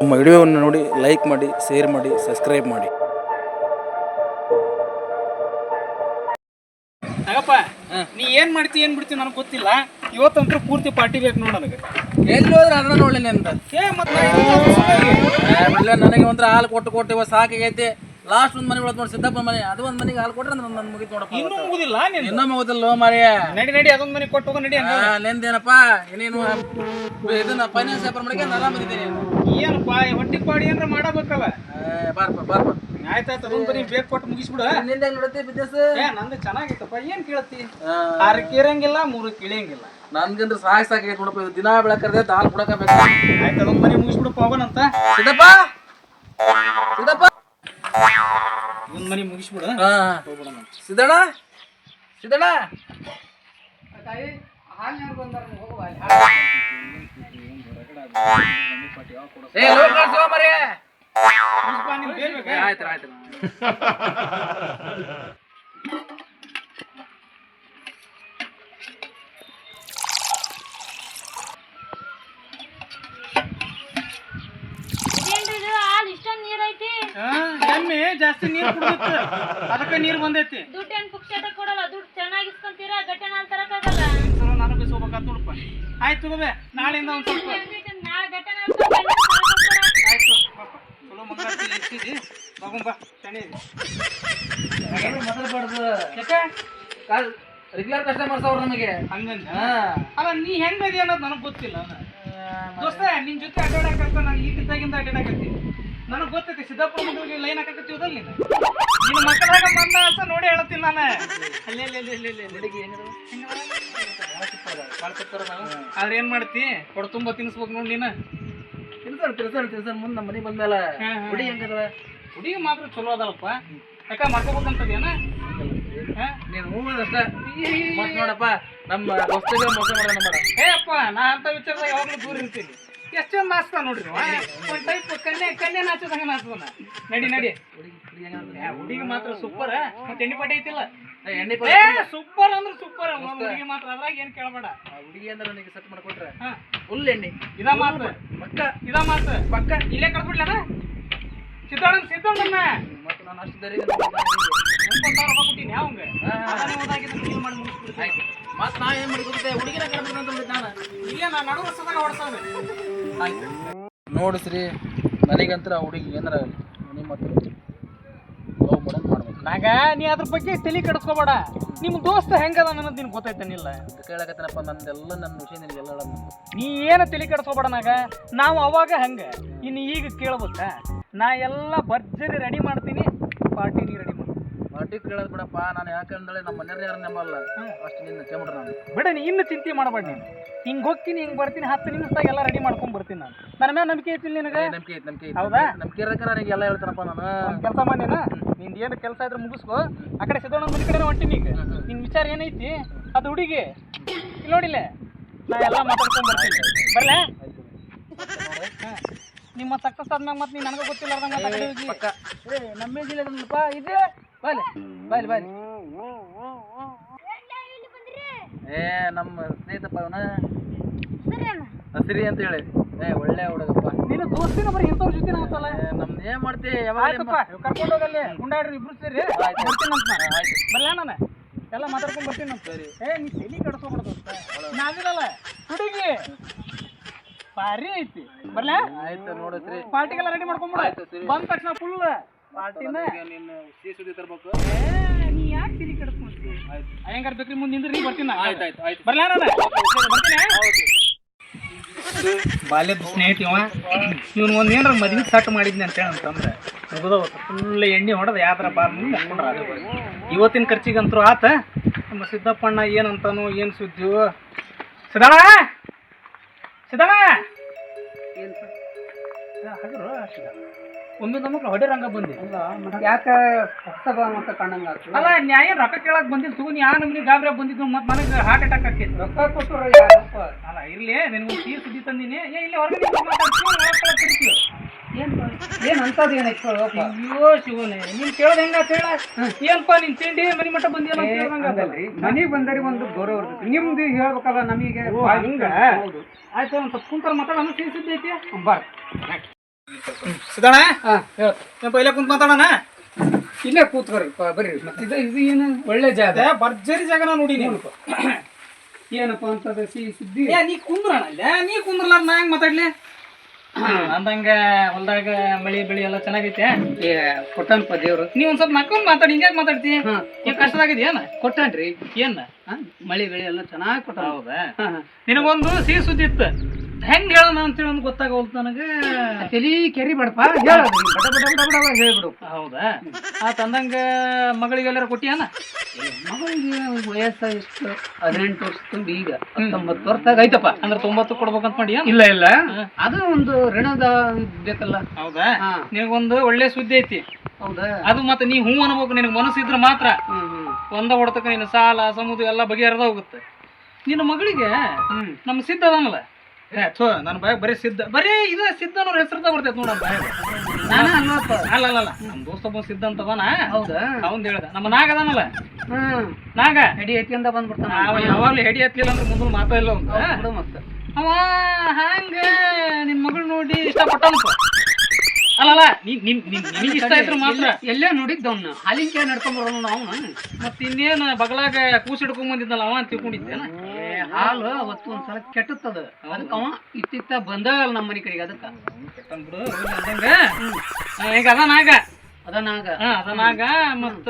ನಮ್ಮ ವಿಡಿಯೋವನ್ನು ನೋಡಿ ಲೈಕ್ ಮಾಡಿ ಶೇರ್ ಮಾಡಿ ಸಬ್ಸ್ಕ್ರೈಬ್ ಮಾಡಿ. ಆಗಪ್ಪ ನೀ ಏನ್ ಮಾಡ್ತಿ ಏನ್ ಬಿಡ್ತಿ ನನಗೆ ಗೊತ್ತಿಲ್ಲ. ಇವತ್ತಂತೂ ಪೂರ್ತಿ ಪಾರ್ಟಿ ಬೇಕು ನೋಡ ನನಗೆ. ಎಲ್ಲಿ ಹೋದ್ರೆ ಅದನ್ನ ನೋಡಲಿ ಅಂತ. ಏ ಮತ್ತ ನನಗೆ ಒಂದ್ರ ಹಾಲು ಕೊಟ್ಟು ಕೊಟ್ಟು ಇವತ್ತು ಸಾಕಾಗೈತಿ ಲಾಸ್ಟ್ ಒಂದ್ ಮನೆ ಒಳಗೆ ನೋಡಿ ಸಿದ್ದಪ್ಪ ಮನೆ. ಅದು ಒಂದ್ ಮನೆಗೆ ಹಾಲು ಕೊಟ್ರೆ ನನ್ನ ಮುಗಿತು ನೋಡಪ್ಪ ಇನ್ನೂ ಮುಗುದಿಲ್ಲ ನೀನು ಇನ್ನೊಮ್ಮೆ ಹೋದಿಲ್ಲ ಮಾರಿಯ ನಡಿ ನಡಿ ಅದೊಂದ್ ಮನೆ ಕೊಟ್ಟು ಹೋಗೋ ನಡಿ ನಿಂದೇನಪ್ಪ? ಇನ್ನೇನು ಇದನ್ನ ಫೈನಾನ್ಸ್ ವ್ಯಾಪಾರ ಮಾಡಕ್ಕೆ ನಾನು ಆರಾಮ ಇದ್ದೀನಿ ಏನಪ್ಪ ಹೊಟ್ಟಿ ಪಾಡಿ ಏನ್ರ ಮಾಡಬೇಕಲ್ಲ. ಬಾರಪ್ಪ ಬಾರಪ್ಪ ಆಯ್ತಾಯ್ತು ಅದೊಂದ್ ಬರೀ ಬೇಕು ಕೊಟ್ಟು ಮುಗಿಸ್ಬಿಡ. ನಿಂದ ನೋಡತ್ತೆ ಬಿಸ್ನೆಸ್ ಏ ನಂದು ಚೆನ್ನಾಗಿತ್ತಪ್ಪ ಏನು ಕೇಳತ್ತಿ ಆರಕ್ಕೆ ಇರಂಗಿಲ್ಲ ಮೂರು ಇಳಿಯಂಗಿಲ್ಲ ನನ್ಗಂದ್ರೆ ಸಾಕ್ ಸಾಕೈತಿ ನೋಡಪ್ಪ ಇದು ದಿನ ಬೆಳಕರ್ದೆ ಹಾಲು ಕೊಡಕ ಬೇಕು ಆಯ್ತು ಅದೊಂದ್ ಮನೆ ಮುಗಿಸ್ಬಿಡಪ್ಪ ಅವನಂತ ಸಿದ್ದಪ್ಪ! ಸಿದ್ದಪ್ಪ! ಒಂದು ಮನೆ ಮುಗಿಸ್ಬಿಡ. ಹಾ. ಸಿದ್ದಣ್ಣ? ಏ ಲೋಕ ಕಳ್ಸೋ ಮರೆ ಆಯ್ತು ಆಯ್ತು. ಎಮ್ಮೆ ಜಾಸ್ತಿ ನೀರ್ ಕುಡಿದಿತ್ತು. ಅದಕ್ಕೆ ನೀರ್ ಬಂದೈತಿ. ದುಡ್ಡು ಏನ್ ಪುಕ್ಷಟ ಕೊಡಲ್ಲ ದುಡ್ಡು ಬಿಸ್ಕೋಬೇಕಾತ್ ನೋಡಪ್ಪ ಆಯ್ತು ತಗೋಬೆ ನಾಳೆಯಿಂದ ಒಂದು ಸ್ವಲ್ಪ. ಆಯ್ತು. ಚಲೋ ಮಂಗಾತಿ ಎಷ್ಟಿದಿ ತಗೊಂಬ ಚಣಿ ಮಾತಾಡ್ಬಾರ್ದು? ಯಾಕೆ? ರೆಗ್ಯುಲರ್ ಕಸ್ಟಮರ್ಸ್ ಅವ್ರು ನಮಗೆ. ಹಂಗಂದ? ಹಾ. ಅಲ್ಲ ನೀ ಹೆಂಗದಿ ಅನ್ನೋದು ನನಗೆ ಗೊತ್ತಿಲ್ಲ. ದೋಸ್ತ ನಿನ್ ಜೊತೆ ಅಡ್ಡಾಡಕ್ಕಂತ ನಾನು ಈಗ ಇದ್ದಾಗಿಂದ ಅಡ್ಡಾಡಕತ್ತೀನಿ ನನಗೆ ಗೊತ್ತೈತಿ ಸಿದ್ದಾಪುರ ಮಗಳಿಗೆ ಲೈನ್ ಹಾಕಕತ್ತೀವದಲ್ಲ ನೀನು ನಿನ್ನ ಮಕ್ಕಳಾಗ ಬಂದ ಅಂತ ನೋಡಿ ಹೇಳತ್ತೀನಿ ನಾನು. ಅಲ್ಲೇ ಅಲ್ಲೇ ಅಲ್ಲೇ ಅಲ್ಲೇ ಏನಿದ್ರು ಆದ್ರೆ ಏನ್ ಮಾಡ್ತಿ? ಕೊಡ ತುಂಬ ತಿನ್ಸ್ಬೇಕು ನೋಡಿ ನೀನು. ತಿನ್ಸರ್ ತಿನ್ಸರ್ ತಿನ್ಸರ್ ಮುಂದೆ ನಮ್ಮ ಮನೆ ಬಂದ್ಮೇಲೆ ಹಾ, ಹಾ. ಹುಡಿ ಹೆಂಗದ ಹುಡುಗಿ ಮಾತ್ರ ಚಲೋ ಅದಲ್ಲಪ್ಪ ಯಾಕ ಮಾಡ್ಕೋಬೇಕಂತದೇನ ಹಾ? ನೀನು ಹೋಗೋದಷ್ಟ ಮತ್ ನೋಡಪ್ಪ ನಮ್ಮ ವಸ್ತುಗಳ ಮೋಸ ಮಾಡೋಣ ಮಾಡ ಏ ಅಪ್ಪ ನಾ ಅಂತ ವಿಚಾರದಾಗ ಯಾವಾಗಲೂ ದೂರ ಇರ್ತೀನಿ. ಎಷ್ಟೊಂದು ನಾಚ್ತಾ ನೋಡ್ರಿ. ಒಂದು ಟೈಪ್ ಕನ್ಯೆ ಕನ್ಯೆ ನಾಚದಂಗ ನಾಚದನ ನಡಿ ನಡಿ. ಹುಡುಗಿ ಮಾತ್ರ ಸೂಪರ್ ಮತ್ತೆ ಎಣ್ಣೆ ಪಟ್ಟಿ ಐತಿಲ್ಲ? ಎಣ್ಣೆ ಸೂಪರ್ ಅಂದ್ರೆ ಸೂಪರ್ ಹುಡುಗಿ ಮಾತ್ರ ಅದ್ರಾಗ ಏನ್ ಕೇಳಬೇಡ. ಹುಡುಗಿ ಅಂದ್ರೆ ನನಗೆ ಸೆಟ್ ಮಾಡ್ಕೊಟ್ರೆ ಹಾ. ಫುಲ್ ಎಣ್ಣೆ. ಇದ ಮಾತ್ರ. ಪಕ್ಕ. ಇದ ಮಾತ್ರ. ಪಕ್ಕ. ಇಲ್ಲೇ ಕಳ್ಬಿಡ್ಲ ಸಿದ್ದಣ್ಣ ಸಿದ್ದಣ್ಣನ ಮತ್ತೆ ನಾನು ಅಷ್ಟು ಧೈರ್ಯ ಎಂಬತ್ತು ಸಾವಿರ ರೂಪಾಯಿ ಕೊಟ್ಟಿನಿ ಅವಂಗ. ನೀನು ಮಾಡಿ ಮತ್ತೆ ನಾ ಏನು ಮಾಡಿ ಗೊತ್ತಿದೆ ಹುಡುಗಿನ ಅಂತ ನಾನು? ಇಲ್ಲೇ ನಾ ನಡು ವರ್ಷದಾಗ ಹೊಡ್ಸೋದು. ನೋಡಿಸ್ರಿ ನನಗಂತರ ಆ ಹುಡುಗಿ ಏನಾರ ಮನೆ ನಿಮ್ಮ ಹತ್ರ ಲವ್ ಮಾಡೋದು ಮಾಡ್ಬೇಕು. ನಾಗ ನೀ ಅದ್ರ ಬಗ್ಗೆ ತಲೆ ಕೆಡಿಸ್ಕೋಬೇಡ. ನಿಮ್ಮ ದೋಸ್ತ ಹೆಂಗದ ಅನ್ನೋದು ನಿನ್ ಗೊತ್ತೈತೇನಿಲ್ಲ ಕೇಳಕತ್ತೇನಪ್ಪ ನಂದೆಲ್ಲ ನನ್ನ ವಿಷಯ ನಿನಗೆಲ್ಲ ಎಲ್ಲ. ನೀ ಏನು ತಲೆ ಕೆಡಿಸ್ಕೋಬೇಡ ನಾಗ? ನಾವು ಅವಾಗ ಹಂಗ? ಇನ್ನು ಈಗ ಕೇಳ್ಬೇಕ? ನಾ ಎಲ್ಲ ಭರ್ಜರಿ ರೆಡಿ ಮಾಡ್ತೀನಿ. ಪಾರ್ಟಿ ನೀ ರೆಡಿ ಪಾರ್ಟಿ ಕೇಳೋದು ಬಿಡಪ್ಪ ನಾನು ಯಾಕಂದ್ರೆ ನಮ್ಮ ಮನೆಯವ್ರು ಯಾರು ನಂಬಲ್ಲ. ಅಷ್ಟು ನಿನ್ನ ಕೇಳ್ಬಿಡ್ರೆ ನಾನು. ಬಿಡ ನೀ ಇನ್ನು ಚಿಂತೆ ಮಾಡಬೇಡ ನೀನು. ಹಿಂಗೆ ಹೋಗ್ತೀನಿ ಹಿಂಗೆ ಬರ್ತೀನಿ ಹತ್ತು ನಿಮಿಷದಾಗ ಎಲ್ಲ ರೆಡಿ ಮಾಡ್ಕೊಂಡು ಬರ್ತೀನಿ ನಾನು. ನನ್ನ ಮೇಲೆ ನಂಬಿಕೆ ಐತಿಲ್ಲ ನಿನಗೆ? ನಂಬಿಕೆ ಐತಿ ನಂಬಿಕೆ ಐತೆ. ಹೌದಾ? ನಂಬಿಕೆ ಇರೋಕೆ ನನಗೆ ಎಲ್ಲ ಹೇಳ್ತಾನಪ್ಪ ನಾನು. ಕೆಲಸ ಮಾಡಿನ ನಿಂದು ಏನು ಕೆಲಸ ಇದ್ರೆ ಮುಗಿಸ್ಕೋ. ಆ ಕಡೆ ಸಿದ್ದಣ್ಣ ಮನೆ ಕಡೆ ಹೊಂಟೀನಿ ಈಗ. ನಿನ್ನ ವಿಚಾರ ಏನೈತಿ? ಅದು ಹುಡುಗಿ. ನೋಡಿಲ್ಲೇ ನಾ ಎಲ್ಲ ಮಾತಾಡ್ಕೊಂಡ್ ಬರ್ತೀನಿ. ಬರಲೇ. ನಿಮ್ಮ ಸಕ್ಸಸ್ ಆದ್ಮ್ಯಾಗ ಮತ್ತೆ ನೀನು ನನಗೆ ಗೊತ್ತಿಲ್ಲ ನಮ್ಮ ಜಿಲ್ಲೆದಪ್ಪ ಇದೆ ಬಾಯ್ಲಿ ಬಾಯ್ಲಿ ಬಾಯ್ಲಿ. ಏ ನಮ್ಮ ಸ್ನೇಹಿತಪ್ಪ ಅವನ. ಹಸಿರಿ ಅಂತ ಹೇಳಿ. ಏ ಒಳ್ಳೆ ಹುಡುಗಪ್ಪ. ನೀನು ದೋಸ್ತಿನ ಬರೀ ಇಂಥವ್ರ ಜೊತೆ ನಮ್ದು ಏನ್ ಮಾಡ್ತಿ ಯಾವಾಗ ಕರ್ಕೊಂಡು ಹೋಗಲ್ಲಿ. ಗುಂಡಾಡ್ರಿ ಇಬ್ರು ಸೇರಿ. ಅಂತ ನಾನು. ಎಲ್ಲ ಮಾತಾಡ್ಕೊಂಡ್ ಬರ್ತೀನಿ ಅಂತ. ಸರಿ. ಏ ನೀ ತಲೆ ಕಡ್ಸ್ಕೊಬಿಡ್ದು ನಾವಿರಲ್ಲ. ಹುಡುಗಿ ಭಾರಿ ಐತಿ. ಬರ್ಲಾ? ಆಯ್ತು ನೋಡತ್ರಿ ಪಾರ್ಟಿಗೆಲ್ಲ ರೆಡಿ ಮಾಡ್ಕೊಂಬಿಡ. ಬಂದ ತಕ್ಷಣ ಫುಲ್ ಪಾರ್ಟಿನ? ನೀನು ಸಿಹಿ ಸುದ್ದಿ ತರ್ಬೇಕು. ಏ, ನೀ ಯಾಕೆ ಅಯ್ಯಂಗಾರ್ ಬೇಕ್ರಿ ಮುಂದೆ ನಿಂದ್ರಿ ಬರ್ತೀನಿ? ಆಯ್ತು ಆಯ್ತು ಆಯ್ತು. ಬರ್ಲಾ ನಾನು ಬರ್ತೀನಿ ಬಾಲ್ಯದ ಸ್ನೇಹಿತ ಇವ ಇವ್ನು ಒಂದು ಏನಾರ ಮದ್ವೆ ಸಟ್ ಮಾಡಿದ್ನಿ ಅಂತ ಹೇಳಿ ಅಂತಂದ್ರೆ ಮುಗಿದ ಫುಲ್ ಎಣ್ಣೆ ಹೊಡೆದ ಯಾವ್ದಾರ ಬಾರ್ ಮುಂದೆ ಹಾಕೊಂಡ್ರ ಅದೇ. ಬರೀ. ಇವತ್ತಿನ ಖರ್ಚಿಗಂತರೂ ಆತ ನಮ್ಮ ಸಿದ್ದಪ್ಪಣ್ಣ ಏನಂತಾನು ಏನು ಸುದ್ದಿಯೋ. ಸಿದ್ದಣ್ಣ? ಸಿದ್ದಣ್ಣ? ಹಗರು ಒಮ್ಮೆ ನಮಗ್ ಹೊಡೆರಂಗ ಬಂದಿ ಯಾಕೆ ಹೊಸಬ ಅಂತ ಕಂಡಂಗ ಅಲ್ಲ ನ್ಯಾಯ ರೊಕ್ಕ ಕೇಳಕ್ ಬಂದಿಲ್ಲ ತಗೋ ನೀ ಆ ನಮ್ನಿ ಗಾಬ್ರಿ ಬಂದಿದ್ದು ಮತ್ತೆ ನನಗೆ ಹಾರ್ಟ್ ಅಟ್ಯಾಕ್ ಆಕೈತಿ ರೊಕ್ಕ ಕೊಟ್ಟರು ಅಲ್ಲ ಇರ್ಲಿ ನಿನ್ಗೆ ಸೀರ್ ಸುದ್ದಿ ತಂದಿನಿ. ಏ ಇಲ್ಲಿ ಹೊರಗೆ ಮಾತಾಡ್ತೀವಿ. ಏನ್ ಏನ್ ಅಂತದ್ ಏನೈತಿ ಹೇಳಪ್ಪ ಅಯ್ಯೋ ಶಿವನೇ ನೀನ್ ಕೇಳ್ದ ಹೆಂಗ ಹೇಳ? ಏನಪ್ಪ ನಿನ್ ತಿಂಡಿ ಮನಿ ಮಟ್ಟ ಬಂದಿಲ್ಲ ಹಂಗಲ್ರಿ. ಮನೆಗೆ ಬಂದರಿ ಒಂದು ಗೌರವ ಇರ್ತೈತಿ. ನಿಮ್ದು ಹೇಳ್ಬೇಕಲ್ಲ ನಮಗೆ. ಹಿಂಗ? ಆಯ್ತು ಒಂದ್ ಸ್ವಲ್ಪ ಕುಂತಾರ ಮಾತಾಡ ಸೀರ್ ಸುದ್ದಿ ಐತಿ? ಬರ್ ಸಿದ್ದಣ್ಣ? ಹಾ. ಹೇಳ. ಪೈಲೆ ಕುಂತ ಮಾತಾಡೋಣ? ಇಲ್ಲೇ ಕೂತ್ಕೊರಿ ಬರ್ರಿ. ಮತ್ತೆ ಇದು ಇದು ಏನು? ಒಳ್ಳೆ ಜಾಗ. ಭರ್ಜರಿ ಜಾಗನ ನೋಡಿ ನೀವು ಏನಪ್ಪ ಅಂತದ ಸಿಹಿ ಸುದ್ದಿ? ಏ ನೀ ಕುಂದ್ರಣ ಇಲ್ಲ ನೀ ಕುಂದ್ರಲ್ಲ ನಾ ಹೆಂಗ್ ಮಾತಾಡ್ಲಿ? ಅಂದಂಗ ಹೊಲ್ದಾಗ ಮಳಿ ಬೆಳಿ ಎಲ್ಲ ಚೆನ್ನಾಗೈತೆ. ಏ ಕೊಟ್ಟನಪ್ಪ ದೇವ್ರು. ನೀ ಒಂದ್ ಸ್ವಲ್ಪ ನಕ್ಕೊಂಡ್ ಮಾತಾಡಿ ಹಿಂಗ್ಯಾಕ್ ಮಾತಾಡ್ತಿ? ಕಷ್ಟ ಏನ್? ಕಷ್ಟದಾಗಿದ್ಯೇನ ಕೊಟ್ಟನ್ರಿ. ಏನ್? ಮಳಿ ಬೆಳಿ ಎಲ್ಲ ಚೆನ್ನಾಗಿ ಕೊಟ್ಟ ಹೌದಾ. ನಿನಗೊಂದು ಸಿಹಿ ಸುದ್ದಿ ಇತ್ತು. ಹೆಂಗ್ ಹೇಳೋಣ ಅಂತೇಳಿ ಒಂದು ಗೊತ್ತಾಗವಲ್ತು ನನಗೆ. ತಲಿ ಕೆರಿ ಬಡಪ ಹೇಳ. ಬಡ ಬಡ ಬಡ ಬಡ ಬಡ ಹೇಳ್ಬಿಡು. ಹೌದಾ? ಆ ತಂದಂಗ ಮಗಳಿಗೆಲ್ಲರ ಕೊಟ್ಟಿಯಾನ? ಮಗಳಿಗೆ ವಯಸ್ಸ ಎಷ್ಟು? ಹದಿನೆಂಟು ವರ್ಷ ತುಂಬಿ ಈಗ ತೊಂಬತ್ತು ವರ್ಷದಾಗ ಐತಪ್ಪ ಅಂದ್ರೆ ತೊಂಬತ್ತು ಕೊಡ್ಬೇಕಂತ ಮಾಡಿಯ? ಇಲ್ಲ ಇಲ್ಲ. ಅದು ಒಂದು ಋಣದ ಬೇಕಲ್ಲ ಹೌದಾ? ನಿಮಗೊಂದು ನಿನಗೊಂದು ಒಳ್ಳೆ ಸುದ್ದಿ ಐತಿ. ಹೌದಾ? ಅದು ಮತ್ತೆ ನೀ ಹೂ ಅನ್ಬೇಕು ನಿನಗೆ ಮನಸ್ಸಿದ್ರೆ ಮಾತ್ರ. ಹ್ಮ್ ಹ್ಮ್. ಒಂದ ಹೊಡ್ತಕ್ಕ ನಿನ್ನ ಸಾಲ ಸಮುದ್ರ ಎಲ್ಲ ಬಗೆಹರಿದ ಹೋಗುತ್ತೆ. ನಿನ್ನ ಮಗಳಿಗೆ ನಮ್ಮ ಸಿದ್ಧ ಅದನಲ್ಲ. ಥೋ ನನ್ನ ಬಾಯ ಬರೀ ಸಿದ್ಧ ಬರೀ ಇದು ಸಿದ್ಧ ಅವ್ರ ಹೆಸರ್ದ ಬರ್ತೈತೆ ನೋಡ ಬಾಯ ನಾನ ಅಲ್ಲ ಅಲ್ಲ ಅಲ್ಲ. ನಮ್ಮ ದೋಸ್ತ ಒಬ್ಬ ಸಿದ್ಧ ಅಂತ ಅದಾನ. ಹೌದಾ? ಅವಂದ್ ಹೇಳ್ದ. ನಮ್ಮ ನಾಗ ಅದಾನಲ್ಲ. ನಾಗ? ಹೆಡಿ ಎತ್ತಿಂದ ಬಂದ್ಬಿಡ್ತಾನ. ಅವ ಯಾವಾಗ್ಲೂ ಹೆಡಿ ಹತ್ಲಿಲ್ಲ ಅಂದ್ರೆ ಮುಂದೆ ಮಾತಾ ಇಲ್ಲ ಬಿಡು ಮತ್ತೆ. ಅವ ಹಂಗ ನಿನ್ ಮಗಳು ನೋಡಿ ಇಷ್ಟಪಟ್ಟನಪ್ಪ ಅಲ್ಲಲ್ಲ ನಿನಗೆ ಇಷ್ಟ ಇದ್ರೆ ಮಾತ್ರ. ಎಲ್ಲೇ ನೋಡಿ ಅವ್ನ ಹಾಲಿನ ನಡ್ಕೊಂಡ್ ಬರೋಣ ಅವನು ಮತ್ತೆ ಇನ್ನೇನು ಬಗಲಾಗ ಕೂಸ್ ಹಿಡ್ಕೊಂಡ್ ಬಂದಿದ್ದಲ್ಲ ಅವ ಅಂತ ತಿಳ್ಕೊಂಡಿದ್ದೆ ಹಾಲು ಅವತ್ತು ಒಂದ್ಸಲ ಕೆಟ್ಟತ್ತದ. ಅದಕ್ಕೆ ಅವ ಇತ್ತಿತ್ತ ಬಂದ ನಮ್ಮ ಮನೆ ಕಡೆಗೆ ಅದಕ್ಕೆ. ಈಗ ಅದನಾಗ ಅದನ್ನಾಗ ಹಾ ಅದಾನಾಗ ಮತ್ತ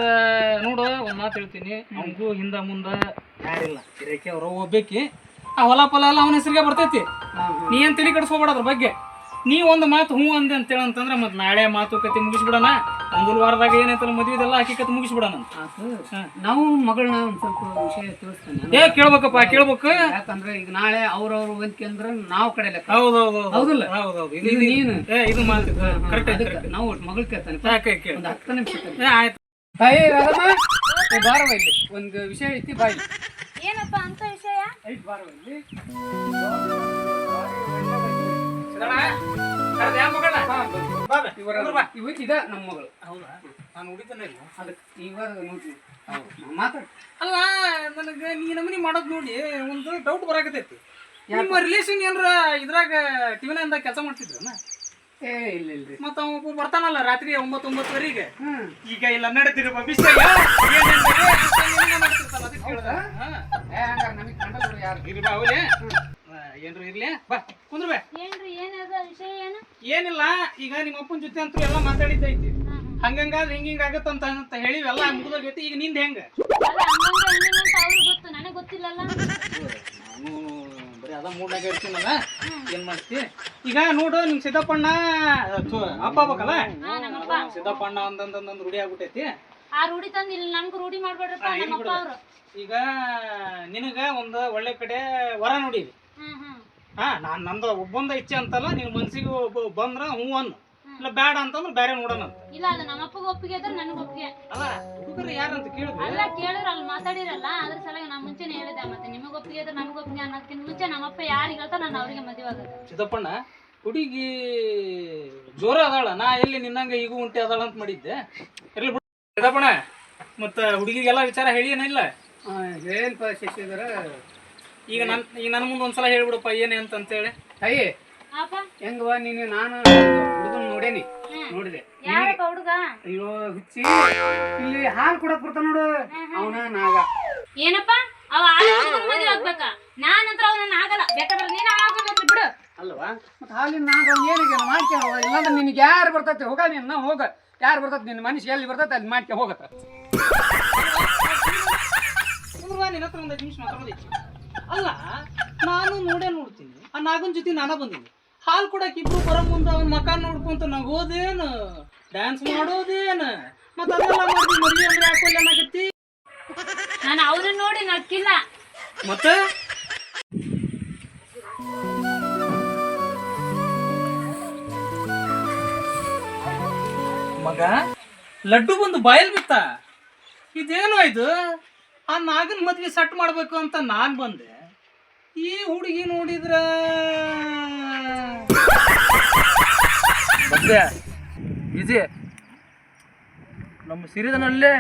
ನೋಡು ಒಂದ್ ಮಾತು ಹೇಳ್ತೀನಿ. ಅವನಿಗೂ ಹಿಂದ ಮುಂದ ಯಾರಿಲ್ಲ. ಗಿರಾಕಿ ಅವ್ರ ಹೋಗ್ಬೇಕಿ. ಆ ಹೊಲ ಫಲ ಎಲ್ಲ ಅವನ ಹೆಸರಿಗೆ ಬರ್ತೈತಿ. ನೀ ಏನ್ ತಲೆ ಕೆಡಿಸ್ಕೋಬೇಡ ಅದ್ರ ಬಗ್ಗೆ. ನೀ ಒಂದು ಮಾತು ಹ್ಞೂ ಅಂದೆ ಅಂತೇಳಿ ಅಂತಂದ್ರೆ ಮತ್ತೆ ನಾಳೆ ಮಾತುಕತೆ ಮುಗಿಸ್ಬಿಡೋಣ. ಒಂದು ವಾರದಾಗ ಏನೈತಲ್ಲ ಮದುವೆದೆಲ್ಲ ಹಕ್ಕಿಕತೆ ಮುಗಿಸ್ಬಿಡೋಣ. ನಾವು ಮಗಳನ್ನ ಒಂದು ಸ್ವಲ್ಪ ವಿಷಯ ತಿಳಿಸ್ತೇನೆ. ಏ ಕೇಳ್ಬೇಕಪ್ಪ ಕೇಳ್ಬೇಕು. ಯಾಕಂದ್ರೆ ಈಗ ನಾಳೆ ಅವ್ರವ್ರು ಬಂದ್ಕೆ ಅಂದ್ರೆ ನಾವು ಕಡೆ ಲೆಕ್ಕ ಹೌದು ಹೌದಲ್ಲ? ಹೌದೌದು. ಇದು ಇದು ನೀನು. ಏ ಇದು ಮಾತು. ಕರೆಕ್ಟ್ ಅದಕ್ಕೆ ನಾವು ಮಗಳು ಕೇಳ್ತಾನೆ. ಒಂದು ಹತ್ತು ನಿಮಿಷ ಏ ಆಯ್ತು. ತಾಯಿ ರಾಧಮ್ಮ. ಇಲ್ಲಿ. ಒಂದು ವಿಷಯ ಐತಿ ಬಾಯಿ. ಏನಪ್ಪ ಅಂತ ವಿಷಯ? ಐತಿ ಇಲ್ಲಿ. ಇವರ ಇವ ಇದ ನಮ್ಮ ಮಗಳು. ಹೌದಾ? ನಾನು ಹುಡಿತಾನೆ ಇಲ್ಲ ಅದಕ್ಕೆ ಇವಾಗ ನೋಡ್ರಿ ಮಾತಾಡ. ಅಲ್ಲ ನನಗೆ ನೀ ನಮನಿ ಮಾಡೋದ್ ನೋಡಿ ಒಂದು ಡೌಟ್ ಬರಾಕತೈತಿ ನಿಮ್ಮ ರಿಲೇಷನ್ ಏನ್ರ ಇದ್ರಾಗ ಟಿವಿನಿಂದ ಕೆಲಸ ಮಾಡ್ತಿದ್ರನ? ಏ ಇಲ್ಲ ಇಲ್ರಿ ಮತ್ತ ಅವ ಒಬ್ಬ ಬರ್ತಾನಲ್ಲ ರಾತ್ರಿ ಒಂಬತ್ತು ಒಂಬತ್ತುವರೆಗೆ ಈಗ ಇಲ್ಲ ನಡೀತಿರೋ ಭವಿಷ್ಯ ಏನ್ರ ಇರ್ಲಿ. ಬಾ ಕುಂದ್ರ ಬಾ. ವಿಷಯ ಏನು? ಏನಿಲ್ಲ ಈಗ ನಿಮ್ಮ ಅಪ್ಪನ ಜೊತೆ ಅಂತೂ ಎಲ್ಲ ಮಾತಾಡಿದ್ದೈತಿ. ಹಂಗಂಗಾದ್ರೆ ಹಿಂಗ ಹಿಂಗ ಆಗತ್ತಂತ ಅಂತ ಹೇಳಿ ಎಲ್ಲ ಜೊತೆ ಈಗ ನಿಂದ ಹೆಂಗ? ಅಲ್ಲ ಹಂಗಂಗ ಹಿಂಗಂತ ಅವ್ರಿಗೆ ಗೊತ್ತು ನನಗೆ ಗೊತ್ತಿಲ್ಲಲ್ಲ. ನಾನು ಬರೀ ಅದ ಮೂಡ್ನಾಗ ಇರ್ತೀನಲ್ಲ ಏನ್ ಮಾಡ್ತಿ? ಈಗ ನೋಡು ನಿಮ್ ಸಿದ್ದಪ್ಪಣ್ಣ ಥು, ಅಪ್ಪ ಬೇಕಲ್ಲ ಹಾ ನಮ್ಮಪ್ಪ. ಸಿದ್ದಪ್ಪಣ್ಣ ಅಂದಂದಂದ್ ರೂಢಿ ಆಗ್ಬಿಟ್ಟೈತಿ. ಆ ರೂಢಿ ತಂದು ಇಲ್ಲಿ ನಮ್ಗೆ ರೂಢಿ ಮಾಡ್ಬೇಡ್ರಪ್ಪ ಹಾ, ಇಲ್ಲಿ ನಮ್ಮಪ್ಪ ಬಿಡು. ಅವರು. ಈಗ ನಿನಗ ಒಂದ್ ಒಳ್ಳೆ ಕಡೆ ವರ ಹ್ಮ್. ಹಾ ನಾನು ನಂದ ಒಬ್ಬಂದ ಇಚ್ಛೆ ಅಂತಲ್ಲ ನಿನ್ ಮನ್ಸಿಗೆ ಒಬ್ಬ ಬಂದ್ರ ಹ್ಞೂ ಅನ್ನು. ಇಲ್ಲ ಬೇಡ ಅಂತಂದ್ರೆ ಬೇರೆ ನೋಡೋಣ ಅಂತ. ಇಲ್ಲ ಅದು ನಮ್ಮಪ್ಪಗೆ ಒಪ್ಪಿಗೆ ಅದ್ರ ನನಗೆ ಒಪ್ಪಿಗೆ. ಅಲ್ಲ ಹುಡುಗರು ಯಾರಂತ ಕೇಳಿದ್ರು? ಅಲ್ಲ ಕೇಳಿದ್ರ ಅಲ್ಲಿ ಮಾತಾಡಿರಲ್ಲ ಅದ್ರ ಸಲಗ ನಾ ಮುಂಚೆನೆ ಹೇಳಿದೆ ಮತ್ತೆ ನಿಮಗೆ ಒಪ್ಪಿಗೆ ಅದ್ರ ನಮಗೆ ಒಪ್ಪಿಗೆ ಅನ್ನೋದಕ್ಕಿಂತ ಮುಂಚೆ ನಮ್ಮಪ್ಪ ಯಾರಿಗೆ ಹೇಳ್ತಾ ನಾನು ಅವರಿಗೆ ಮದುವೆ ಆಗೋದು. ಸಿದ್ದಪ್ಪಣ್ಣ ಹುಡುಗಿ ಜೋರ ಅದಾಳ ನಾ ಎಲ್ಲಿ ನಿನ್ನಂಗ ಈಗ ಉಂಟೆ ಅದಾಳ ಅಂತ ಮಾಡಿದ್ದೆ. ಇರ್ಲಿ ಬಿಡು. ಸಿದ್ದಪ್ಪಣ್ಣ ಮತ್ತ ಹುಡುಗಿಗೆಲ್ಲ ವಿಚಾರ ಹೇಳಿ ಏನಿಲ್ಲ ಏನಪ್ಪ ಶಶಿಧರ? ಈಗ ನನ್ ಈಗ ನನ್ನ ಮುಂದೆ ಒಂದ್ಸಲ ಹೇಳ್ಬಿಡಪ್ಪ ಏನೇ ಅಂತ ಅಂತೇಳಿ. ತಾಯಿ ಅಪ್ಪ ಹೆಂಗವ ನೀನು? ನಾನು ಹುಡುಗನ್ ನೋಡೇನಿ. ನೋಡಿದೆ. ಯಾರಪ್ಪ ಹುಡುಗ? ಅಯ್ಯೋ ಹುಚ್ಚಿ. ಇಲ್ಲಿ ಹಾಲು ಕೊಡಕ್ ಬರ್ತಾನ ನೋಡು. ಅವನ ನಾಗ. ಏನಪ್ಪ? ಅವ ಮದುವೆ ಆಗ್ಬೇಕಾ? ನಾನಂತ್ರ ಅವನನ್ನ ಆಗಲ್ಲ. ಬೇಕಾದ್ರೆ ನೀನು ಆಗ್ಬೇಕು ಬಿಡು. ಅಲ್ವಾ? ಮತ್ತೆ ಹಾಲಿನ ನಾಗ ಏನಿಗೆ ಮಾಡ್ಕೊ ಇಲ್ಲಾಂದ್ರೆ ನಿನಗೆ ಯಾರು ಬರ್ತೈತಿ? ಹೋಗ ನೀನು ಹೋಗ. ಯಾರು ಬರ್ತೈತಿ? ನಿನ್ನ ಮನುಷ್ಯ ಎಲ್ಲಿ ಬರ್ತೈತಿ ಅಲ್ಲಿ ಮಾಡ್ತೇವೆ ಹೋಗತ್ತ. ನಿನ್ನ ಹತ್ರ ಒಂದು ನಿಮಿಷ ಮಾತಾಡೋದೈತಿ ಅಲ್ಲ ನಾನು ನೋಡೇ ನೋಡ್ತೀನಿ. ಆ ನಾಗನ್ ಜೊತೆ ನಾನ ಬಂದೀನಿ. ಹಾಲು ಕೊಡಕ್ ಇಬ್ರು ಬರೋ ಮುಂದೆ ಅವನು ಮಕ ನೋಡ್ಕೊಂತ ನಗೋದೇನು? ಡ್ಯಾನ್ಸ್ ಮಾಡೋದೇನು? ಮತ್ತೆ ಅದೆಲ್ಲ ಮಾಡಿ ಮದುವೆ ಅಂದ್ರೆ ಯಾಕೆ ಏನಾಗತ್ತಿ ನಾನು ಅವ್ರನ್ನ ನೋಡಿ ನಕ್ಕಿಲ್ಲ. ಮತ್ತೆ? ಮಗ ಲಡ್ಡು ಬಂದು ಬಾಯಲ್ಲಿ ಬಿತ್ತ. ಇದೇನು ಇದು? ಆ ನಾಗನ ಮದ್ವೆ ಸೆಟ್ ಮಾಡ್ಬೇಕು ಅಂತ ನಾನ್ ಬಂದೆ. ಈ ಹುಡುಗಿ ನೋಡಿದ್ರ? ಮತ್ತೆ ವಿಜಯ್ ನಮ್ಮ ಸಿರಿದನಲ್ಲೇ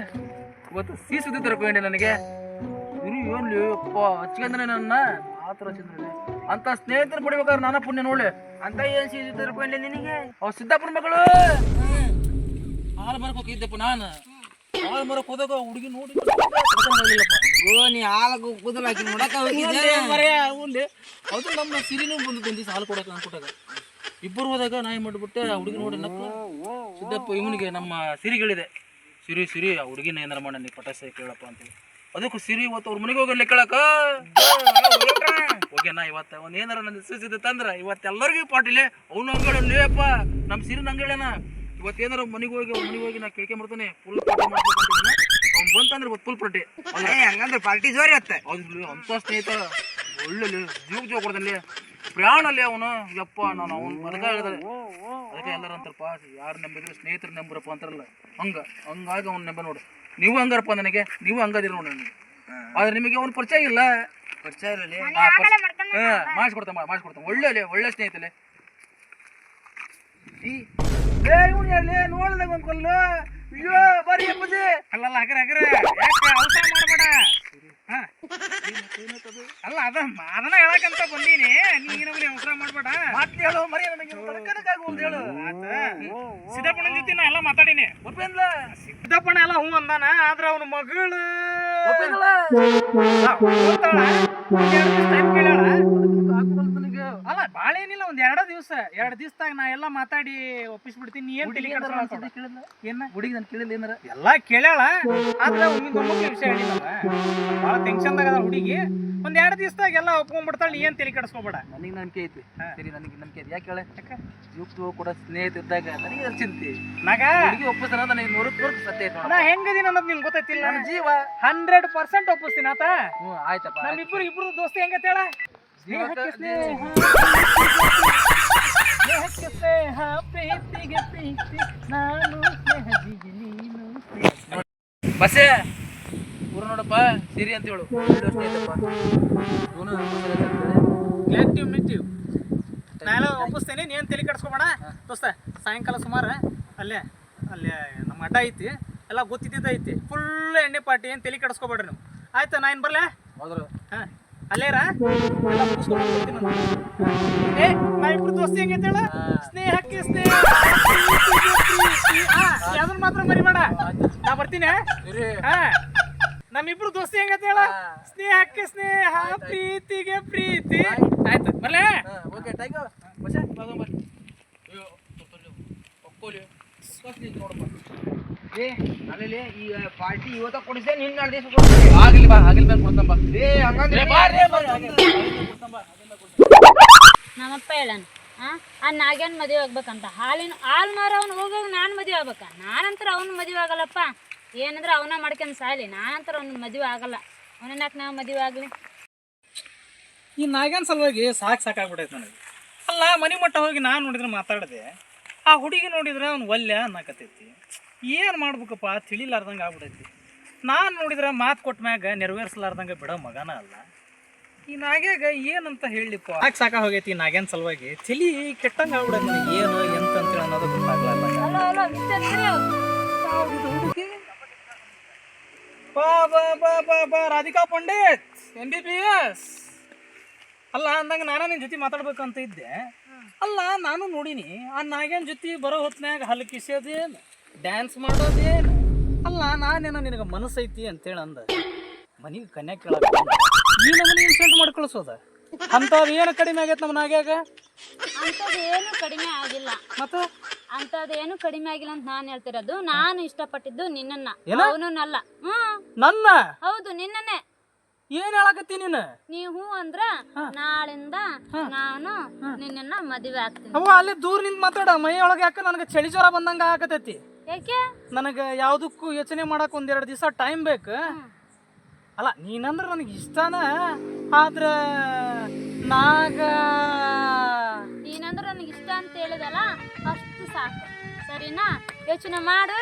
ಇವತ್ತು ಸೀ ಸುದ್ದಿ ತರ್ಕೊಂಡೆ ನನಗೆ. ಗುರು ಅಪ್ಪ ಹಚ್ಕೊಂಡ್ರೆ ನನ್ನ. ಮಾತ್ರ ಚಂದ್ರಲೆ ಅಂತ ಸ್ನೇಹಿತರು ಪಡಿಬೇಕಾದ್ರೆ ನಾನ ಪುಣ್ಯ ನೋಡ್ಲಿ. ಅಂತ ಏನ್ ಸಿದ್ಧರ್ಕೊಂಡೆ ನಿನಗೆ? ಅವ್ ಸಿದ್ದಾಪುರ ಮಗಳು. ಹಾಲು ಮರಕ್ ಹೋಗಿದ್ದಪ್ಪ ನಾನು. ಹಾಲು ಮರಕ್ ಹೋದಾಗ ಹುಡುಗಿ ನೋಡಿ. ಓ, ನೀ ಹಾಲು ಕೂದಲು ಹಾಕಿ ಅದು ನಮ್ಮ ಸಿರಿನೂ ಬಂದು ಬಂದಿ ಹಾಲು ಕೊಡಕ್ಕೆ ಅನ್ಕೊಟ್ಟಾಗ. ಇಬ್ಬರು ಹೋದಾಗ ನಾ ಏನ್ ಮಾಡ್ಬಿಟ್ಟೆ ಹುಡುಗಿ ನೋಡಿ ನಕ್ಕು. ಸಿದ್ದಪ್ಪ, ಇವನಿಗೆ ನಮ್ಮ ಸಿರಿಗಳಿದೆ. ಸಿರಿ ಸಿರಿ, ಆ ಹುಡುಗಿನ ಏನಾರ ಮಾಡ ನೀ ಪಟಾಸೆ ಕೇಳಪ್ಪ ಅಂತೇಳಿ. ಅದಕ್ಕೂ ಸಿರಿ, ಇವತ್ತು ಅವ್ರ ಮನೆಗೆ ಹೋಗಲ್ಲ ಕೇಳಕ ನಾ ಇವತ್ತ? ಒಂದ್ ಏನಾರ ನನ್ನ ತಂದ್ರ, ಇವತ್ತು ಎಲ್ಲರಿಗೂ ಪಾಟಿಲೆ. ಅವ್ನು ಹಂಗೇಳಿ ಅಪ್ಪ ನಮ್ಮ ಸಿರಿನ ಹಂಗೇಳನ ಇವತ್ತೇನಾರ ಮನೆಗೆ ಹೋಗಿ ಅವ್ರ ಮನೆಗೆ ಹೋಗಿ ನಾ ಕೇಳ್ಕೊಂಬರ್ತಾನೆ ಫುಲ್ ಪಾರ್ಟಿ ಮಾಡ್ಬೇಕಂತ ಅವ್ನು ಬಂತಂದ್ರೆ ಇವತ್ತು ಫುಲ್ ಪ್ರೊಟಿ ಹಂಗಂದ್ರೆ ಪಾರ್ಟಿ ಜೋರಿ ಅತ್ತೆ ಅಂತ ಸ್ನೇಹಿತ ಒಳ್ಳೆ ಜೀವ ಜೀವ ಕೊಡ್ದಲ್ಲಿ ಪ್ರಾಣಲ್ಲಿ ಅವನು. ಯಪ್ಪ ನಾನು ಅವನು ಮರದ ಹೇಳಿದ್ರೆ ಅದಕ್ಕೆ ಎಲ್ಲರೂ ಅಂತಾರಪ್ಪ ಯಾರು ನಂಬಿದ್ರೆ ಸ್ನೇಹಿತರು ನಂಬರಪ್ಪ ಅಂತಾರಲ್ಲ. ಹಂಗ ಹಂಗಾಗಿ ಅವ್ನು ನಂಬ ನೋಡು. ನೀವು ಹಂಗಾರಪ್ಪ ನನಗೆ ನೀವು ಹಂಗದಿರ ನೋಡಿ ನನಗೆ. ಆದ್ರೆ ನಿಮಗೆ ಅವ್ನು ಪರಿಚಯ ಇಲ್ಲ. ಪರಿಚಯ ಇರಲಿ. ಹಾಂ ಮಾಡಿಸ್ಕೊಡ್ತಾನೆ ಮಾಡಿಸ್ಕೊಡ್ತಾನೆ. ಒಳ್ಳೆ ಒಳ್ಳೆ ಸ್ನೇಹಿತಲೆ. ನೋಡ್ದಾಗ ಒಂದು ಕೊಲ್ಲು. ಅಯ್ಯೋ ಬರೀ ಅಪ್ಪಾಜಿ. ಅಲ್ಲಲ್ಲ ಹಗರ ಹಗರ. ಯಾಕೆ ಅವಸರ ಮಾಡಬೇಡ. ಅಲ್ಲ ಅದ ಅದನ್ನ ಹೇಳಕಂತ ಬಂದೀನಿ. ನೀನು ಬರೀ ಅವಸರ ಮಾಡಬೇಡ. ಮತ್ತೆ ಹೇಳು ಮರಿ ನನಗೆ ತಡ್ಕನಕ್ಕಾಗ ಅಂತ ಹೇಳು. ಸಿದ್ದಪ್ಪನ ಜೊತೆ ನಾ ಎಲ್ಲ ಮಾತಾಡೀನಿ. ಒಪ್ಪೇನ್ಲ ಸಿದ್ದಪ್ಪನ ಎಲ್ಲ ಹ್ಞೂ ಅಂದಾನ ಆದ್ರೆ ಅವನ ಮಗಳು. ಒಪ್ಪೇನಲ್ಲ? ಹೋಗ್ತಾಳ, ಭಾಳ ಏನಿಲ್ಲ ಒಂದ್ ಎರಡ ದಿವಸ ಎರಡ್ ದಿವಸದಾಗ ನಾ ಎಲ್ಲ ಮಾತಾಡಿ ಒಪ್ಪಿಸ್ಬಿಡ್ತೀನಿ. ನೀ ಏನ್ ತಲೆ. ಏನ? ಹುಡುಗಿ ನನ್ ಕೇಳಿಲ್ಲ ಏನಾರ? ಎಲ್ಲಾ ಕೇಳ್ಯಾಳ ಆದ್ರೆ ಮುಖ್ಯ ವಿಷಯ ಹೇಳಿಲ್ಲ ಭಾಳ ಟೆನ್ಷನ್ದಾಗ ಅದ ಹುಡುಗಿ. ಒಂದ್ ಎರಡ್ ದಿವಸದಾಗ ಎಲ್ಲ ಒಪ್ಕೊಂಡ್ಬಿಡ್ತಾಳ ನೀ ಏನ್ ತಲೆ ಕೆಡಿಸ್ಕೋಬೇಡ. ನನಗೆ ನಂಬಿಕೆ ಐತಿ ಸರಿ ನನಗೆ ನಂಬಿಕೆ ಐತಿ ಯಾಕೆ ಹೇಳ ಯುಕ್ತು ಕೂಡ ಸ್ನೇಹಿತ ಇದ್ದಾಗ ನನಗೆ ಅದ್ ಚಿಂತೆ? ನಾಗ? ಹುಡುಗಿ ಒಪ್ಪಿಸ್ತಾನ ನನಗೆ ನೂರಕ್ಕೆ ನೂರಕ್ಕೆ ಸತ್ಯ ಐತಿ ನಾ ನೋಡ ಹೆಂಗದೀನಿ ಅನ್ನೋದು ನಿಮ್ಗೆ ಗೊತ್ತೈತಿಲ್ಲ? ನನ್ನ ಜೀವ. ಹಂಡ್ರೆಡ್ ಪರ್ಸೆಂಟ್ ಒಪ್ಪಿಸ್ತೀನಿ ಆತ ಹ್ಞೂ ಆಯ್ತಪ್ಪ ನಮ್ಮಿಬ್ರು ಇಬ್ರು ದೋಸ್ತಿ ಹೆಂಗತ್ತೇಳ ಸ್ನೇಹಕ್ಕೆ ಸ್ನೇಹ. ಸ್ನೇಹಕ್ಕೆ ಸ್ನೇಹ ಪ್ರೀತಿಗೆ ಪ್ರೀತಿ. ನಾನು ಸ್ನೇಹದಿಗೆ ನೀನು ಸ್ನೇಹ ಊರು ನೋಡಪ್ಪ ಸಿರಿ ಅಂತ ಹೇಳು. ಮೀಟ್ ಯು ನಾನೆಲ್ಲ ಒಪ್ಪಿಸ್ತೇನೆ ನೀನು ತಲೆ ಕಟ್ಸ್ಕೊಬೇಡ ದೋಸ್ತ ಸಾಯಂಕಾಲ ಸುಮಾರು ಅಲ್ಲೇ ಅಲ್ಲೇ ನಮ್ಮ ಅಡ್ಡ ಐತಿ. ಎಲ್ಲ ಗೊತ್ತಿದ್ದಿದ್ದು ಐತಿ. ಫುಲ್ ಎಣ್ಣೆ ಪಾರ್ಟಿ ಏನು ತಲೆ ಕಡಿಸ್ಕೊಬೇಡ್ರಿ ನೀವು. ಆಯ್ತಾ ನಾ ಏನು ಬರಲೇ? ಹ ಹಾಂ. ಅಲ್ಲೇರ? ಎಲ್ಲ ಮುಗಿಸ್ಕೊಂಡು ಹೋಗ್ತೀನಿ ನಾನು. ಏ ದೋಸ್ತಿ ಹೆಂಗೈತೆ ಹೇಳ ಸ್ನೇಹಕ್ಕೆ ಸ್ನೇಹ. ಆ, ಮಾತ್ರ ಮರಿಬೇಡ. ನಾ ಬರ್ತೀನಿ ಹಾ? ನಮ್ಮಿಬ್ರು ದೋಸ್ತಿ ಹೆಂಗೈತೆ ಹೇಳ ಸ್ನೇಹಕ್ಕೆ ಸ್ನೇಹ ಪ್ರೀತಿಗೆ ಪ್ರೀತಿ. ಆಯ್ತು. ಬರ್ಲೇ? ಓಕೆ ಯು ಬಸ್ಸೇ ಅಯ್ಯೋ ಬರ್ರಿ ಅಯ್ಯೋ ಒಕ್ಕೋಲಿ ನೋಡಪ್ಪ. ಏ ಅಲ್ಲಿ ಈ ಪಾರ್ಟಿ ಇವತ್ತ ಕೊಡಿಸೆ ನಿನ್ನ ನಾಳೆ ದಿವಸ ಕೊಡ್ತೀನಿ. ಆಗಲಿ ಬಾ ಆಗಲಿ ಮೇಲೆ ಕೊಡ್ತಂಬ ಏ ಹಂಗಂದ್ರೆ ನಮ್ಮಪ್ಪ ಹೇಳನ್ ಆ ಆ ನಾಗ್ಯಾನ್ ಮದುವೆ ಆಗ್ಬೇಕಂತ. ಹಾಲಿನ ಹಾಲು ಅವ್ನು ಹೋಗೋಗ ನಾನು ಮದುವೆ ಆಗ್ಬೇಕ. ನಾನಂತರ ಅವ್ನ ಮದ್ವೆ ಆಗಲ್ಲಪ್ಪ. ಏನಂದ್ರೆ ಅವನ ಮಾಡ್ಕೊಂಡು ಸಾಲಿ ನಾನಂತರ ಅವ್ನ ಮದ್ವೆ ಆಗಲ್ಲ. ಅವನನ್ನಾಕ ನಾವು ಮದ್ವೆ ಆಗ್ಲಿ? ಈ ನಾಗ್ಯಾನ್ ಸಲುವಾಗಿ ಸಾಕು ಸಾಕಾಗ್ಬಿಟ್ಟೈತೆ ನನಗೆ. ಅಲ್ಲ ಮನೆ ಮಟ್ಟ ಹೋಗಿ ನಾನು ನೋಡಿದ್ರೆ ಮಾತಾಡಿದೆ. ಆ ಹುಡುಗಿ ನೋಡಿದ್ರೆ ಅವ್ನು ಒಲ್ಯ ಅನ್ನಕತ್ತೈತಿ. ಏನು ಮಾಡ್ಬೇಕಪ್ಪ ತಿಳಿಲಾರ್ದಂಗೆ ಆಗ್ಬಿಡೈತಿ ನಾನು ನೋಡಿದ್ರೆ ಮಾತು ಕೊಟ್ಟ ಮ್ಯಾಗ ನೆರವೇರಿಸಲಾರ್ದಂಗೆ ಬಿಡೋ ಮಗನ ಅಲ್ಲ. ಈ ನಾಗ್ಯಾಗ ಏನಂತ ಹೇಳಿಪ್ಪ ಯಾಕೆ ಸಾಕ ಹೋಗೈತಿ ಈ ನಾಗ್ಯಾನ್ ಸಲುವಾಗಿ. ತಲಿ ಕೆಟ್ಟಂಗೆ ಆಗ್ಬಿಡೋದು ನನಗೆ ಏನು ಎಂತ ಅನ್ನೋದು ಬಾ ಬಾ ಬಾ ಬಾ ಬಾ, Radhika Pandit M B B S ಅಲ್ಲ, ಅಂದಂಗೆ ನಾನು ನಿನ್ನ ಜೊತೆ ಮಾತಾಡ್ಬೇಕಂತ ಇದ್ದೆ. ಅಲ್ಲ, ನಾನು ನೋಡಿನಿ, ಆ ನಾಗೇನ್ ಜೊತೆ ಬರೋ ಹೊತ್ನ್ಯಾಗ ಹಲ್ಲು ಕಿಸೋದೇನು ಡ್ಯಾನ್ಸ್ ಮಾಡೋದೇನು? ಅಲ್ಲ ನಾನೇನೋ ನಿನಗೆ ಮನಸ್ಸೈತಿ ಅಂತೇಳಿ ಅಂದ ಮನೆಗೆ ಕನ್ಯಾ ಕೇಳಕ್ಕೆ ನೀನು ನಮ್ಮನೆ ಇನ್ಸಲ್ಟ್ ಮಾಡಿ ಕಳಿಸೋದ ಅಂಥದ್ದು ಏನು ಕಡಿಮೆ ಆಗೈತೆ ನಮ್ಮ ನಾಗ್ಯಾಗ ಏನು ಕಡಿಮೆ ಆಗಿಲ್ಲ. ಮತ್ತು? ಅಂಥದ್ದೇನು ಕಡಿಮೆ ಆಗಿಲ್ಲ ಅಂತ ನಾನು ಹೇಳ್ತಿರೋದು ನಾನು ಇಷ್ಟಪಟ್ಟಿದ್ದು ನಿನ್ನನ್ನ? ಅವನನ್ನಲ್ಲ. ಹ್ಮ್. ನನ್ನ? ಹೌದು ನಿನ್ನನ್ನೇ. ಏನ್ ಹೇಳಕತ್ತಿ ನೀನು? ನೀ ಹೂ ಅಂದ್ರ ನಾಳಿಂದ ನಾನು ನಿನ್ನನ್ನ ಮದುವೆ ಆಗ್ತೀನಿ. ಅವ ಅಲ್ಲಿ ದೂರ ನಿಂತ ಮಾತಾಡ. ಮೈ ಒಳಗೆ ಯಾಕೆ ನನಗೆ ಚಳಿ ಜ್ವರ ಬಂದಂಗ ಆಗತೈತಿ? ಯಾಕೆ? ನನಗೆ ಯಾವುದಕ್ಕೂ ಯೋಚನೆ ಮಾಡಕ್ಕೆ ಒಂದೆರಡು ದಿವಸ ಟೈಮ್ ಬೇಕು. ಅಲ್ಲ ನೀನಂದ್ರೆ ನನಗೆ ಇಷ್ಟನ? ಆದ್ರೆ ನಾಗ ನೀನಂದ್ರೆ ನನಗೆ ಇಷ್ಟ ಅಂತ ಹೇಳಿದಲ್ಲ ಅಷ್ಟು ಸಾಕು. ಸರಿನಾ? ಯೋಚನೆ ಮಾಡು.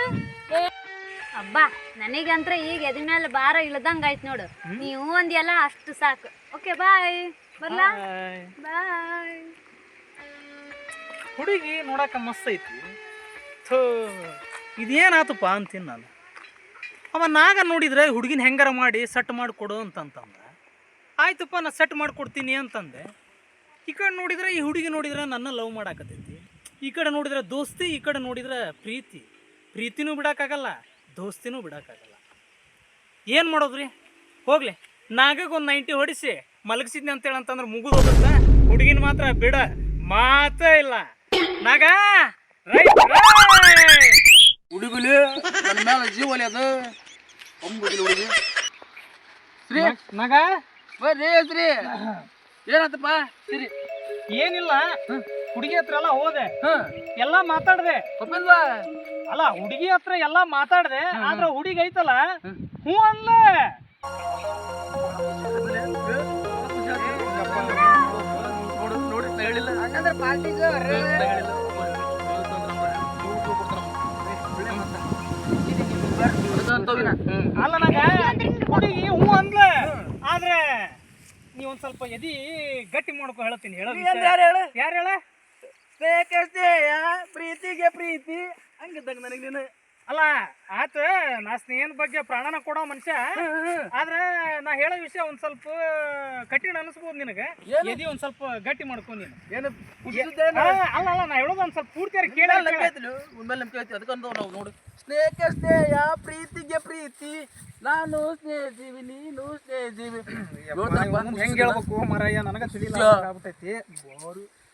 ಅಬ್ಬಾ ನನಗಂತ್ರ ಈಗ ಎದ ಮೇಲೆ ಭಾರ ಇಳ್ದಂಗ ಆಯ್ತು ನೋಡು. ನೀವು ಒಂದಿಯಲ್ಲ ಅಷ್ಟು ಸಾಕು. ಓಕೆ ಬಾಯ್ ಬರ್ಲಾ? ಬಾಯ್ ಹುಡುಗಿ ನೋಡಕ ಮಸ್ತ್ ಐತಿ. ಥೋ. ಇದೇನಾತಪ್ಪ ಅಂತೀನಿ ನಾನು. ಅವ ನಾಗ ನೋಡಿದ್ರೆ ಹುಡುಗಿನ ಹೆಂಗಾರ ಮಾಡಿ ಸೆಟ್ ಮಾಡಿಕೊಡು ಅಂತಂತಂದ. ಆಯ್ತಪ್ಪ ನಾನು ಸೆಟ್ ಮಾಡ್ಕೊಡ್ತೀನಿ ಅಂತಂದೆ. ಈ ಕಡೆ ನೋಡಿದ್ರೆ, ಈ ಹುಡುಗಿ ನೋಡಿದ್ರೆ ನನ್ನ ಲವ್ ಮಾಡಾಕತ್ತೈತಿ. ಈ ಕಡೆ ನೋಡಿದ್ರೆ ದೋಸ್ತಿ, ಈ ಕಡೆ ನೋಡಿದ್ರೆ ಪ್ರೀತಿ. ಪ್ರೀತಿನೂ ಬಿಡೋಕ್ಕಾಗಲ್ಲ ದೋಸ್ತಿನೂ ಬಿಡೋಕ್ಕಾಗಲ್ಲ ಏನು ಮಾಡೋದ್ರಿ? ಹೋಗ್ಲಿ. ನಾಗಕ್ಕೆ ಒಂದು ನೈಂಟಿ ಹೊಡಿಸಿ ಮಲಗಿಸಿದ್ನಿ ಅಂತೇಳಿ ಅಂತಂದ್ರೆ ಮುಗಿದು ಹೋಗುತ್ತೆ? ಹುಡುಗಿನ ಮಾತ್ರ ಬಿಡ, ಮಾತೇ ಇಲ್ಲ. ನಾಗ ರೈಟ್! ಹುಡುಗಲಿ ನನ್ನ ಮೇಲೆ ಜೀವಲಿ ಅದು ಒಂಬುದಿಲ್ಲ ಹುಡುಗಿ ಶ್ರೀ ಮಗ ಬರ್ರಿ ಶ್ರೀ ಏನಂತಪ್ಪ ಸರಿ ಏನಿಲ್ಲ ಹುಡುಗಿ ಹತ್ರ ಎಲ್ಲ ಹೋದೆ ಎಲ್ಲ ಮಾತಾಡ್ದೆ ತಪ್ಪಿಲ್ವಾ ಅಲ್ಲ ಹುಡುಗಿ ಹತ್ರ ಎಲ್ಲ ಮಾತಾಡ್ದೆ ಆದ್ರ ಹುಡುಗಿ ಐತಲ್ಲ ಹ್ಞೂ ಅಲ್ಲ ನೋಡಿಲ್ಲ ನೋಡಿ ಹೇಳಿಲ್ಲ ಹಂಗಂದ್ರೆ ಪಾರ್ಟಿಗೆ ಹೇಳಿಲ್ಲ ಅದಕ್ಕಂತವಿನ ಅಲ್ಲ ನಂಗ ಹುಡುಗಿ ಹ್ಞೂ ಅಂದ್ಲ. ಆದ್ರೆ ನೀ ಒಂದ್ ಸ್ವಲ್ಪ ಎದಿ ಗಟ್ಟಿ ಮಾಡ್ಕೊ ಹೇಳ್ತೀನಿ ಹೇಳೋದು ಯಾರು ಹೇಳು? ಯಾರು ಹೇಳ? ಬೇಕಷ್ಟೇಯ ಪ್ರೀತಿಗೆ ಪ್ರೀತಿ. ಹಂಗಿದ್ದಾಗ ನನಗೆ ನೀನು. ಅಲ್ಲ ಆತ ನಾ ಸ್ನೇಹನ ಬಗ್ಗೆ ಪ್ರಾಣನ ಕೊಡೋ ಮನುಷ್ಯ. ಆದ್ರೆ ನಾ ಹೇಳೋ ವಿಷಯ ಒಂದ್ ಸ್ವಲ್ಪ ಕಠಿಣ ಅನಿಸ್ಬೋದು ನಿನಗೆ. ಎದಿ ಒಂದ್ ಸ್ವಲ್ಪ ಗಟ್ಟಿ ಮಾಡ್ಕೊ ನೀನು. ಏನು? ಅಲ್ಲ ಅಲ್ಲ ನಾ ಹೇಳೋದು ಒಂದ್ ಸ್ವಲ್ಪ ಪೂರ್ತಿಯಾಗಿ ಕೇಳ ನಂಬಿಕೆ ಐತಿಲ್ಲ ಉನ್ಮೇಲೆ ನಂಬಿಕೆ ಐತಿ. ನಾವು ನೋಡು. ಸ್ನೇಹಕ್ಕೆ ಸ್ನೇಹ ಪ್ರೀತಿಗೆ ಪ್ರೀತಿ. ನಾನು ಸ್ನೇಹಿತೀವಿ ನೀನು ಸ್ನೇಹಿತೀವಿ ಹೆಂಗ್ ಹೇಳ್ಬೇಕು ಮರಯ್ಯ? ನನಗ ತಿಳಿಲ್ಲ ಆಗ್ಬಿಟ್ಟೈತಿ.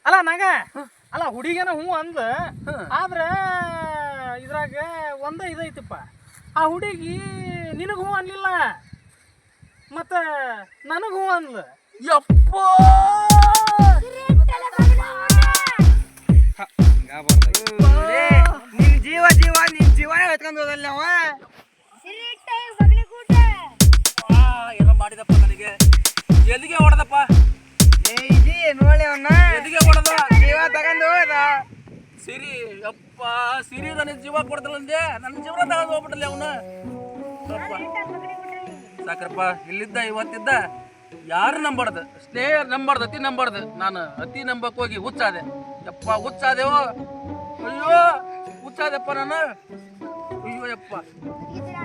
ಅಲ್ಲ ನಂಗ ಅಲ್ಲ ಹುಡುಗಿನ ಹ್ಞೂ ಅಂದ ಆದ್ರೆ ಇದ್ರಾಗ ಒಂದ ಇದೈತಪ್ಪ. ಆ ಹುಡುಗಿ ನಿನಗ ಹ್ಞೂ ಅನ್ಲಿಲ್ಲ ಮತ್ತ ನನಗ ಹ್ಞೂ ಅಂದ್ಲ. ಯಪ್ಪ! ನಿನ್ ಜೀವ ಜೀವ ನಿನ್ ಜೀವ ಎತ್ಕೊಂಡು ಹೋದಲ್ಲ ಅವ? ಏನೋ ಮಾಡಿದಪ್ಪ ನನಗೆ. ಎಲ್ಲಿಗೆ ಹೊಡೆದಪ್ಪ ಸಿರಿ ಅಪ್ಪ ಸಿರಿ ನನಗೆ ಜೀವ ಕೊಡ್ತಲ್ಲಂದೆ ನನ್ನ ಜೀವನ ತಗೊಂಡು ಹೋಗ್ಬಿಟ್ಟಲ್ಲ ಅವನು. ಸಾಕ್ರಪ್ಪ, ಇಲ್ಲಿದ್ದ, ಇವತ್ತಿದ್ದ, ಯಾರು ನಂಬಾರ್ದು ಸ್ನೇಹ ನಂಬಾರ್ದು ಅತಿ ನಂಬಾರ್ದು ನಾನು ಅತಿ ನಂಬಕ್ ಹೋಗಿ ಹುಚ್ಚಾದೆ. ಯಪ್ಪ, ಹುಚ್ಚಾದೆವೋ? ಅಯ್ಯೋ, ಹುಚ್ಚಾದೆಪ್ಪ ನಾನು. ಅಯ್ಯೋ, ಯಪ್ಪ.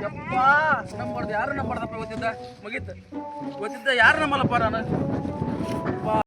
ಯಪ್ಪ ನಂಬಾರ್ದು ಯಾರು ನಂಬಾರ್ದಪ್ಪ ಇವತ್ತಿದ್ದ ಮುಗೀತು. ಇವತ್ತಿದ್ದ ಯಾರು ನಂಬಲ್ಲಪ್ಪ ನಾನು?